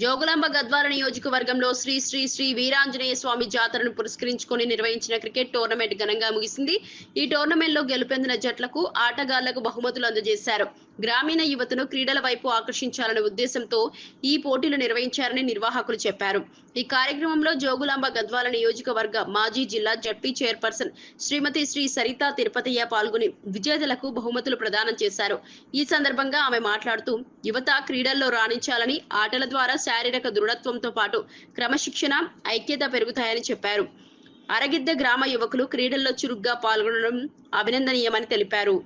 జోగులాంబ గద్వాల నియోజకవర్గంలో శ్రీ శ్రీ శ్రీ వీరాంజనేయ స్వామి జాతరను పురస్కరించుకొని నిర్వహించిన క్రికెట్ టోర్నమెంట్ ఘనంగా ముగిసింది. ఈ టోర్నమెంట్లో గెలుపొందిన జట్లకు ఆటగాళ్ళకు బహుమతులు అందజేశారు. గ్రామీణ యువతను క్రీడల వైపు ఆకర్షించాలనే ఉద్దేశంతో ఈ పోటీలు నిర్వహించారని నిర్వాహకులు చెప్పారు. ఈ కార్యక్రమంలో జోగులాంబ గద్వాల నియోజకవర్గ మాజీ జిల్లా జడ్పీ చైర్పర్సన్ శ్రీమతి శ్రీ సరితా తిరుపతయ్య పాల్గొని విజేతలకు బహుమతులు ప్రదానం చేశారు. ఈ సందర్భంగా ఆమె మాట్లాడుతూ యువత క్రీడల్లో రాణించాలని ఆటల ద్వారా శారీరక దృఢత్వంతో పాటు క్రమశిక్షణ ఐక్యత పెరుగుతాయని చెప్పారు. అరగిద్ద గ్రామ యువకులు క్రీడల్లో చురుగ్గా పాల్గొనడం అభినందనీయమని తెలిపారు.